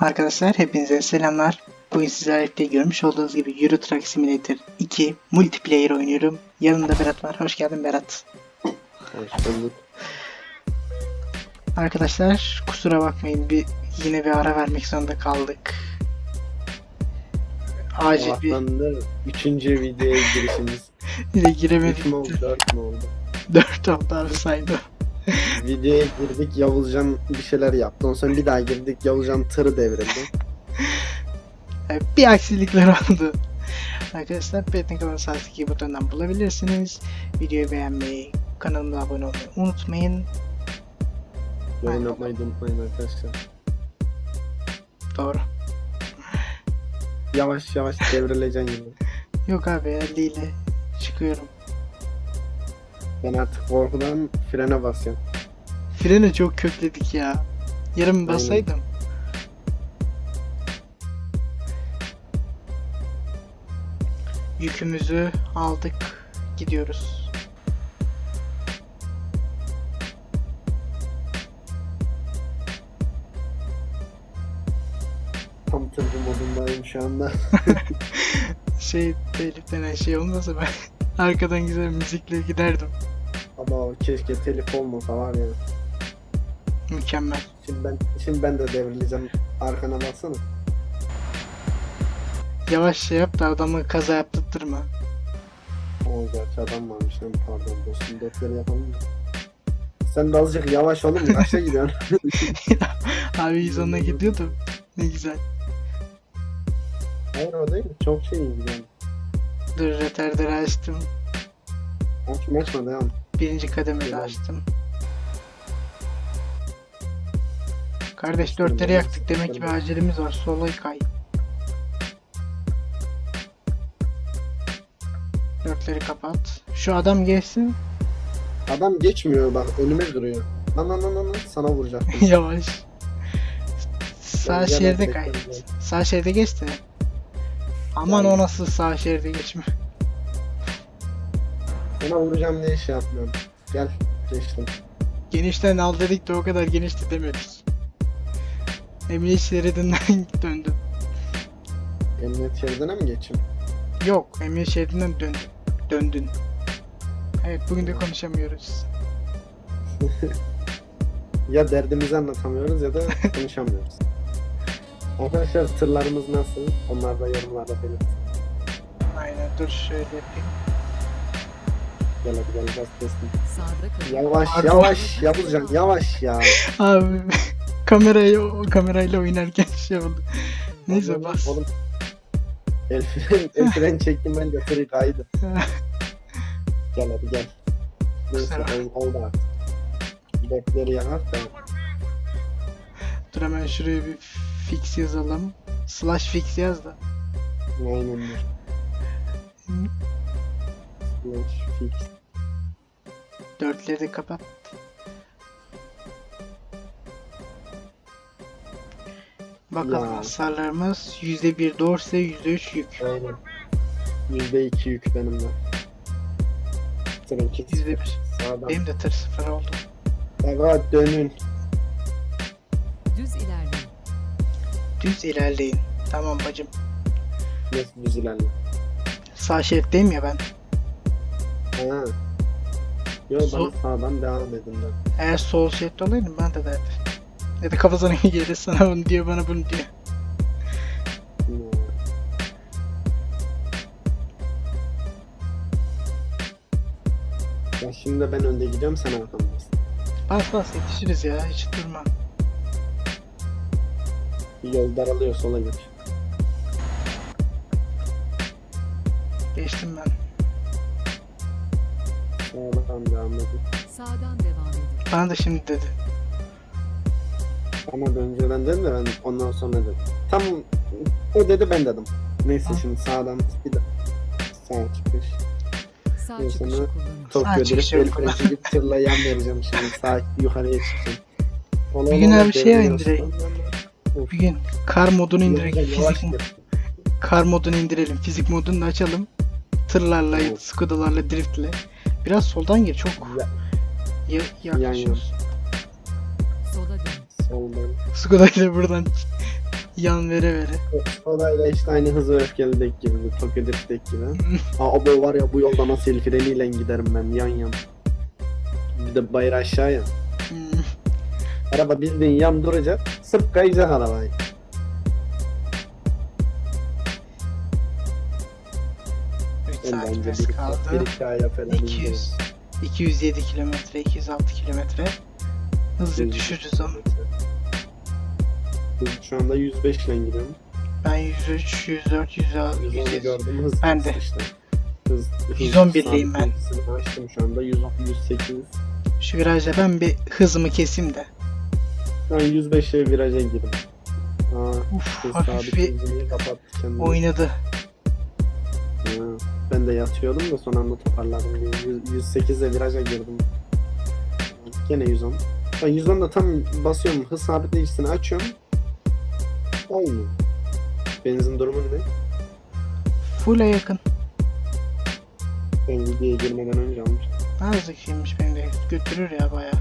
Arkadaşlar hepinize selamlar. Bugün sizlerle birlikte görmüş olduğunuz gibi Euro Truck Simulator 2 multiplayer oynuyorum. Yanımda Berat var. Hoş geldin Berat. Hoş bulduk. Arkadaşlar kusura bakmayın bir yine bir ara vermek zorunda kaldık. Acil bir. Üçüncü videoya girişimiz. yine giremedik. mü oldu, dört mü oldu? 4 oldu abi saydı. Videoya girdik, Yavuzcan bir şeyler yaptı. Ondan sonra bir daha girdik, Yavuzcan tırı devrildi. Bir aksilikler oldu. Arkadaşlar Pet'in kanalı sağdaki butonundan bulabilirsiniz. Videoyu beğenmeyi, kanalıma abone olmayı unutmayın. Yorum yapmayı da unutmayın arkadaşlar. Doğru. Yavaş yavaş devrileceksin yine. Yok abi eliyle çıkıyorum. Ben artık korkudan frene basıyorum. Freni çok kökledik ya. Yarım basaydım. Yükümüzü aldık. Gidiyoruz. Tam tırcı modundayım şu anda. Şey telif denen şey olmasa ben arkadan güzel müzikle giderdim. Ama keşke telif olmasa var ya. Mükemmel. Şimdi ben, şimdi ben de devrileceğim. Arkana baksana. Yavaş şey yap da adamı kaza yaptırtma. O gerçi adam varmış lan pardon dostum. Dörtleri yapalım mı? Sen de azıcık yavaş oğlum. Kaça gidiyorsun? Abi 110'a gidiyordu. Ne güzel. Hayır o değil. Çok şey gidiyorsun. Dur retarder'ı açtım. Açma açma devam. Birinci kademede Güzel. açtım. Kardeş dörtleri yaktık. Demek ki bir acelemiz var. Sola kay. Dörtleri kapat. Şu adam geçsin. Adam geçmiyor bak önüme kırıyor. Lan lan lan lan sana vuracak. Yavaş. Sağ şeride kay. Sağ şeride geç de. Aman o nasıl sağ şeride geçme. Sana vuracağım diye şey yapmıyorum. Gel geçtim. Genişten al dedik de o kadar geniş de demedik. Emniyet şeridinden döndüm. Emniyet şeridine mi geçeyim? Yok, emniyet şeridinden döndün. Döndün. Evet, bugün de konuşamıyoruz. Ya derdimizi anlatamıyoruz ya da konuşamıyoruz. Arkadaşlar tırlarımız nasıl? Onlar da yorumlarda belirtin. Aynen, dur şöyle yapayım. Gel hadi gel gaz kestim. Yavaş Pardon. yavaş Yavuzcan yavaş ya. Abi, kamerayı o kamerayla oynarken şey oldu. Neyse Oğlum, bas. Oğlum. El fren, el fren çektim ben de tırı kaydı. Gel hadi gel. Neyse ol- oldu artık. Bekleri yanar da. dur hemen şuraya bir fix yazalım. Slash fix yaz da. Aynen Slash fix. Dörtleri de kapat. Bakalım Ya. hasarlarımız %1 dorse %3 yük. Aynen. Yüzde iki yük benim de. Yüzde bir. Sağdan. Benim de tır sıfır oldu. Evet dönün. Düz ilerleyin. Düz ilerleyin. Tamam bacım. Nasıl düz ilerle? Sağ şeritteyim ya ben. Ha. Yo Sol- bana sağdan devam edin ben. Eğer sol şeritte olaydım ben de derdim. Ya da kafasına gelir sana bunu diyor bana bunu diyor. Ya şimdi ben önde gidiyorum sen arkamdasın. Bas bas yetişiriz ya hiç durma. Bir yol daralıyor sola geç. Geçtim ben. Sağdan devam edin. Sağdan devam edin. Bana da şimdi dedi. Ama önceden dedim de ben ondan sonra dedim. Tam o dedi ben dedim. Neyse Ha. şimdi sağdan bir de sağ çıkış. Sağ Neyse, çıkışı kullanın. Tokyo direkt el freni gibi tırla yan vereceğim şimdi sağ yukarıya çıkacağım. Ola Bir gün ola abi şey deviriyorsun. indireyim. Bir gün kar modunu indirek. Yavaş Fizik, kar modunu indirelim. Fizik modunu da açalım. Tırlarla, Evet. skudalarla, driftle. Biraz soldan gir çok Ya- ya, yaklaşıyorsun. Sola dön. Soldan. Skoda ile buradan Yan vere vere. Sodayla işte aynı hızlı ve öfkeli dek gibi. Tokyo Drift dek gibi. Aa bu var ya bu yolda nasıl el freniyle giderim ben yan yan. Bir de bayır aşağıya. Araba bildiğin yan duracak. Sırf kayacak arabayı. Saatimiz kaldı. hikaye falan 200. izleriz. 207 kilometre, 206 kilometre. Hızlı 100 düşürürüz onu. Şu anda 105 ile gidiyorum. Ben 103, 104, 106, 110'u 107. gördüm hız. Ben de. Işte. Hız, hız 111'liyim ben. Açtım şu anda 100, 108. Şu virajda ben bir hızımı keseyim de. An 105'e viraja girdim. Aa, Uf, hafif bir kapattı oynadı. Ya, ben de yatıyordum da son anda toparladım. 100, 108'e viraja girdim. Gene 110. Ben 110 da tam basıyorum. Hız sabitleyicisini açıyorum. Olmuyor. Benzin durumun ne? Full'e yakın. Ben videoya girmeden önce almış. Nazikiymiş beni de götürür ya baya.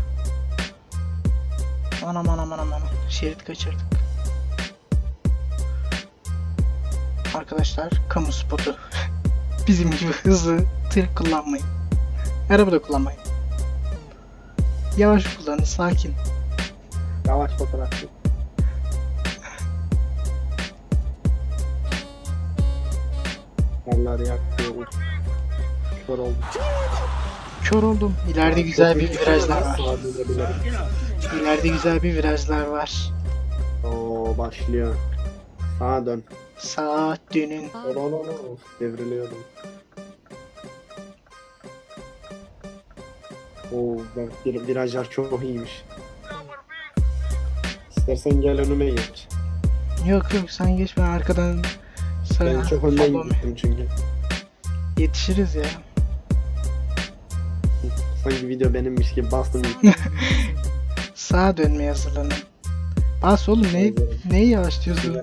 Anam anam anam anam. Şerit kaçırdık. Arkadaşlar kamu spotu. Bizim gibi hızlı tır kullanmayın. Araba da kullanmayın. Yavaş kullanın sakin. Yavaş fotoğraf çek. Yerler yaktı. Uf. Kör oldum. Kör oldum. İleride güzel bir virajlar var. İleride güzel bir virajlar var. Oo başlıyor. Sağa dön. Sağa dönün. Ol, ol, ol, ol. Devriliyordum. Oo bak bir, virajlar çok iyiymiş. İstersen gel önüme geç. Yok yok sen geç ben arkadan Ben sana çok önden follow me. gittim çünkü. yetişiriz ya. Sanki video benimmiş gibi bastım gittim. Sağa dönmeye hazırlanın. Bas oğlum ne, neyi yavaşlıyorsun?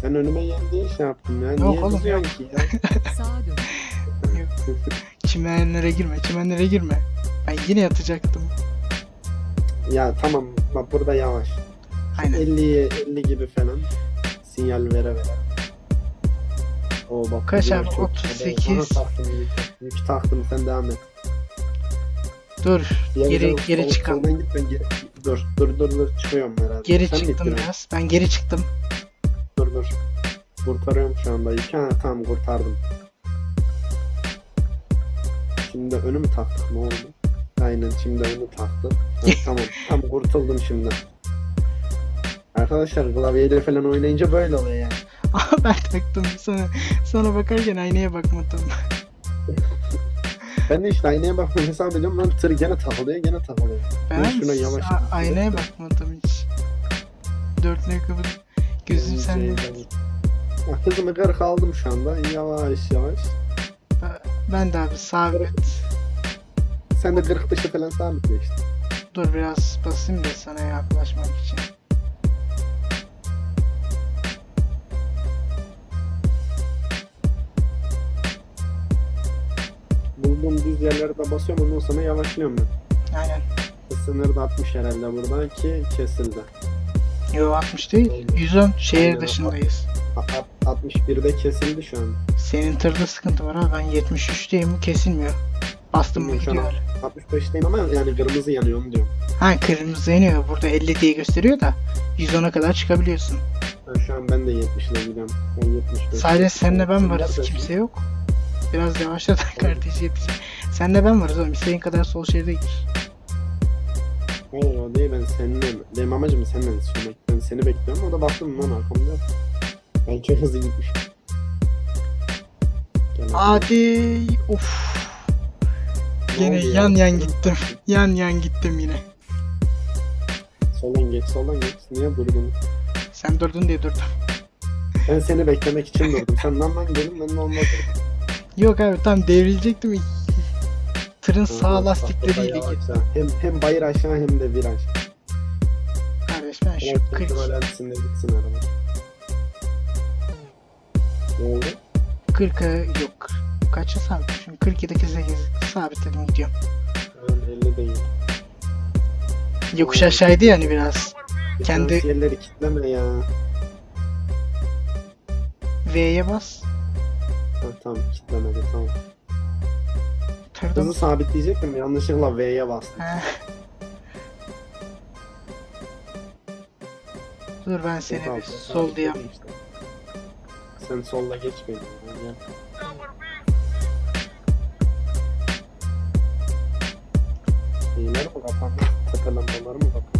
Sen önüme gel diye şey yaptım ya. Yok Niye oğlum, kızıyorsun ki ya? Sağa dön. Çimenlere girme, çimenlere girme. Ben yine yatacaktım. ya tamam bak burada yavaş. Aynen. 50'ye 50 gibi falan. Sinyal vere vere. Oo bak. Kaç abi? çok- 38. Aha, taktım sen devam et. Dur, Diğer geri ucuna geri git ben geri. Dur dur dur dur çıkıyorum herhalde. Geri Sen çıktım biraz. Ben geri çıktım. Dur dur. Kurtarıyorum şu anda yükü. Ha tamam kurtardım. Şimdi önü mü taktık ne oldu? Aynen şimdi önü taktık. Ha, tamam tam kurtuldum şimdi. Arkadaşlar klavyeyle falan oynayınca böyle oluyor yani. Aa ben taktım. Sana, sana bakarken aynaya bakmadım. Ben de işte aynaya bakmayı hesap ediyorum lan tır gene takılıyor gene takılıyor. Ben Ben şuna yavaş- a- aynaya bakmadım hiç. Dörtlüğe kapadım. Gözüm sende. şeyden- Ah, hızımı 40 aldım şu anda yavaş yavaş. Ben de abi sabit. Sen de 40 dışı falan sabitle işte. Dur biraz basayım da sana yaklaşmak için. Düz yerlere de basıyorum ondan sonra yavaşlıyorum ben. Aynen. Hız sınırı da 60 herhalde burada ki kesildi. Yo 60 değil. 110 şehir Aynen. dışındayız. A- a- 61'de kesildi şu an. Senin tırda sıkıntı var ha. Ben 73'teyim kesilmiyor. Bastım mı gidiyor. 65'teyim ama yani kırmızı yanıyor onu diyorum. Ha kırmızı yanıyor. Burada 50 diye gösteriyor da 110'a kadar çıkabiliyorsun. Ben şu an ben de 70 ile gidiyorum. Ben 75. Sadece senle ben varız. Kimse yok. Biraz yavaşla da kardeş yetişin. Senle ben varız oğlum. İstediğin kadar sol şeride gir. Hayır o değil ben seninle. Benim amacım seninle sürmek. Ben seni bekliyorum o da baktım lan arkamda. Ben çok hızlı gitmişim. Gel Hadi. Of. Ne Yine oldu ya? yan yan gittim. Yan yan gittim yine. Soldan geç, soldan geç. Niye durdun? Sen durdun diye durdum. Ben seni beklemek için durdum. Sen lan lan dedim, ben de durdum. Yok abi tam devrilecektim. Tırın sağ lastikleriyle git. Hem, hem bayır aşağı hem de viraj. Kardeş ben şu Evet, 40 ihtimal hepsinde gitsin araba. Ne oldu? 40'a yok. Kaça sabitmişim? 42'deki 8 sabitledim gidiyorum. Ben 50 değil. Yokuş aşağıydı yani biraz. Kendi- Diferansiyelleri kitleme ya. V'ye bas. Tamam kitlemedi tamam. Hızı sabitleyecektim yanlışlıkla V'ye bastım. Ha. Dur ben seni Yok bir abi, sollayayım. sabitledim işte. Sen solla geç beni. Gel. İğneler mi kapandı? Tepe lambaları mı kapandı?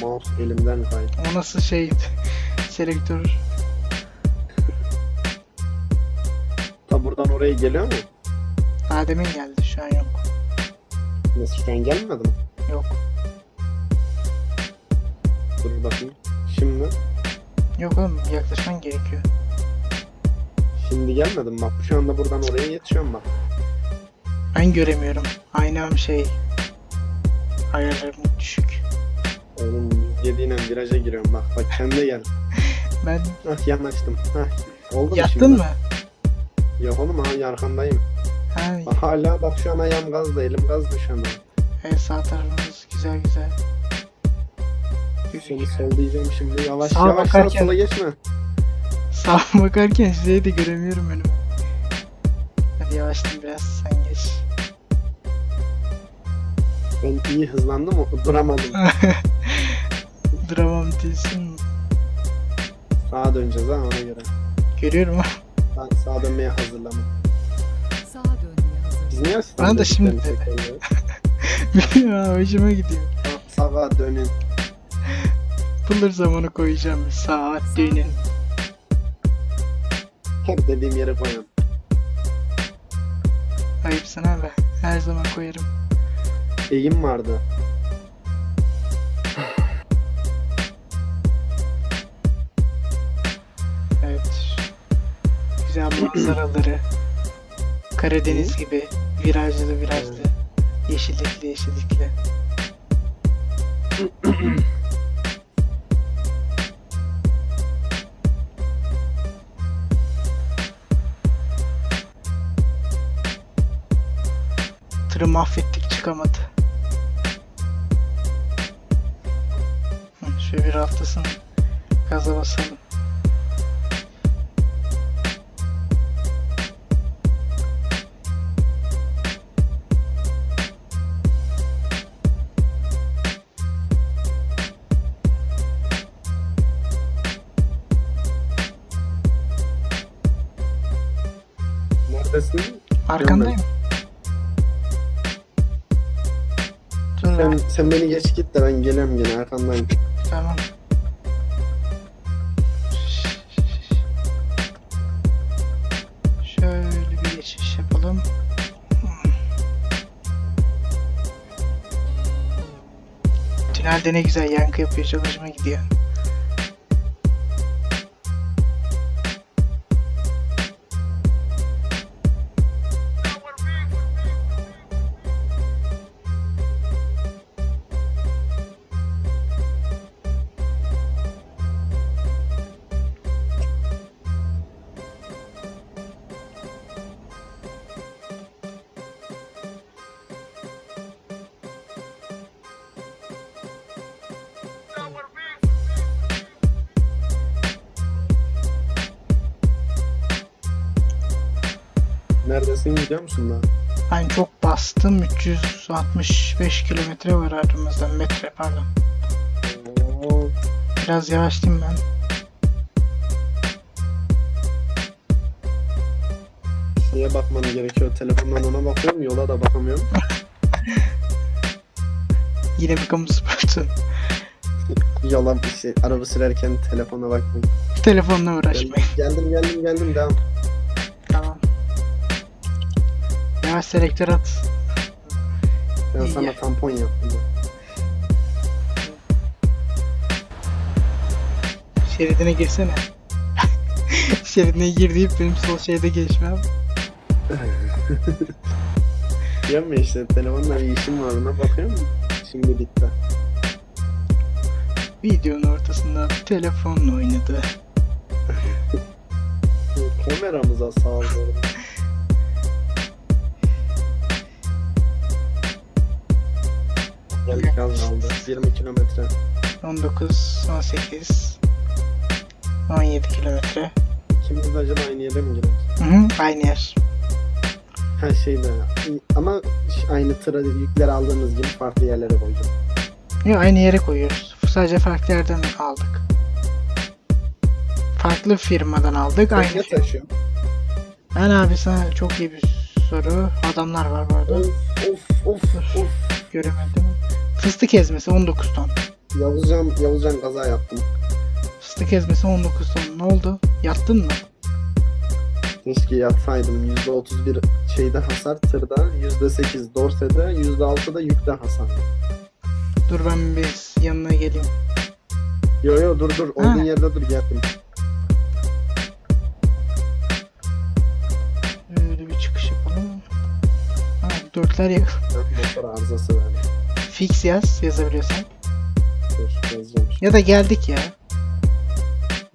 Mouse elimden kaydı. O nasıl şey selektör. Oraya geliyor mu? Daha demin geldi şu an yok. Nasıl şu an gelmedi mi? Yok. Dur bakayım. Şimdi. Yok oğlum yaklaşman gerekiyor. Şimdi gelmedim bak. Şu anda buradan oraya yetişiyorum bak. Ben göremiyorum. Aynam şey ayarlarım düşük. Oğlum 107 ile viraja giriyorum bak. Bak kendine gel. Ben Hah yanaştım. Hah. Oldu mu yattın şimdi? mı? Yok oğlum ha arkandayım. Bak hala bak şu an ayağım gazda elim gazda şu an. evet, sağ tarafımız güzel güzel. Seni sollayacağım şimdi. Yavaş Sağa yavaş bakarken- sola geçme. Sağa bakarken sizi de göremiyorum önümü. Hadi yavaşlayayım biraz sen geç. Ben iyi hızlandım o duramadım. Duramam değilsin. Sağa döneceğiz ha ona göre. Görüyorum Sağ, sağa dönmeye hazırlanın. Sağa dönmeye. Biz niye Bana da şimdi çekiyoruz? ama. Hoşuma gidiyor. Sa- Sağa dönün. Bulur zamanı koyacağım. Saat dönün. Hep dediğim yere koyun. Ayıpsın abi. Her zaman koyarım. Eğim vardı. Güzel manzaraları. Karadeniz gibi. Virajlı virajlı. Yeşillikli yeşillikli. Tırı mahvettik çıkamadı. Hı, Şöyle bir haftasın. Gaza basalım. Arkandayım. Dur Sen, lan. sen beni geç git de ben geliyorum yine arkandayım. Tamam. Şöyle bir geçiş yapalım. Tünelde ne güzel yankı yapıyor. Çok hoşuma gidiyor. Neredesin gidiyor musun daha? Ben çok bastım. 365 kilometre var aramızda. Metre pardon. Oo, Biraz yavaşlayayım ben. şeye bakmam gerekiyor. Telefondan ona bakıyorum. Yola da bakamıyorum. Yine bir kamu spotu. Yola bir şey, araba sürerken telefona bakmayın. Telefonla uğraşmayın. Geldim geldim geldim devam. Yavaş selektör at. Ben İyi sana tampon yaptım. Şeridine girsene. Şeridine gir deyip benim sol şeyde geçmem. Yapma işte telefonla bir işim var ona bakıyor musun? Şimdi bitti. Videonun ortasında telefonla oynadı. Kameramıza sağ Geldik az kaldı. 20 kilometre. 19, 18, 17 kilometre. İkimiz de acaba aynı yere mi gidiyoruz? Hı hı, aynı yer. Her şeyde. Ama aynı tıra yükleri aldığımız gibi farklı yerlere koyacağım. Yok aynı yere koyuyoruz. Sadece farklı yerden aldık. Farklı firmadan aldık. Ben Aynı ne firma. taşıyorum? Ben abi sana çok iyi bir soru. Adamlar var bu arada. Of of of of. Göremedim. Fıstık ezmesi 19 ton. Yavuzcan, Yavuzcan kaza yaptım. Fıstık ezmesi 19 ton. Ne oldu? Yattın mı? Keşke yatsaydım. %31 şeyde hasar tırda, %8 dorsede, %6'da yükte hasar. Dur ben bir yanına geleyim. Yo yo dur dur. Olduğun yerde dur geldim. Böyle bir çıkış yapalım. Ha, dörtler ya. Ben motor arızası verdim. Fix yaz yazabiliyorsan. Dur. Ya da geldik ya.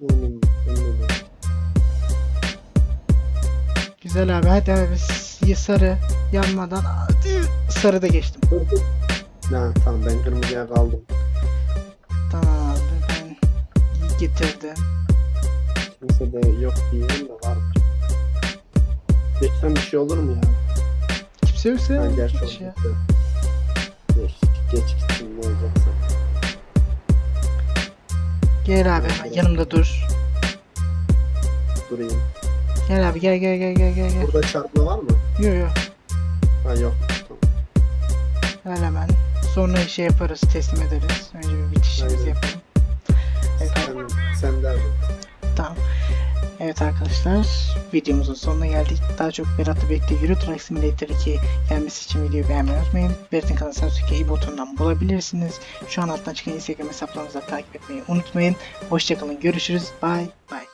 Benim, benim de. Güzel abi hadi abi sarı yanmadan sarı da geçtim. Ha, tamam ben kırmızıya kaldım. Tamam abi ben getirdim. Kimse de yok diyeyim de var. Geçsem bir şey olur mu ya? Kimse yoksa Ben gerçi ya. Geç, gitsin ne olacaksa. Gel abi hemen yanımda dur. Durayım. Gel abi gel gel gel gel gel gel. Burada çarpma var mı? Yo yo Ha yok. Tamam. gel hemen. Sonra şey yaparız teslim ederiz. Önce bir bitişimizi yapalım. Evet, Sen, sen derdin. Tamam. Evet arkadaşlar videomuzun sonuna geldik. Daha çok Berat'la birlikte Euro Truck Simulator 2 gelmesi için videoyu beğenmeyi unutmayın. Berat'ın kanalı Sasuke i butonundan bulabilirsiniz. Şu an alttan çıkan Instagram hesaplarımızı takip etmeyi unutmayın. Hoşçakalın görüşürüz. Bye bye.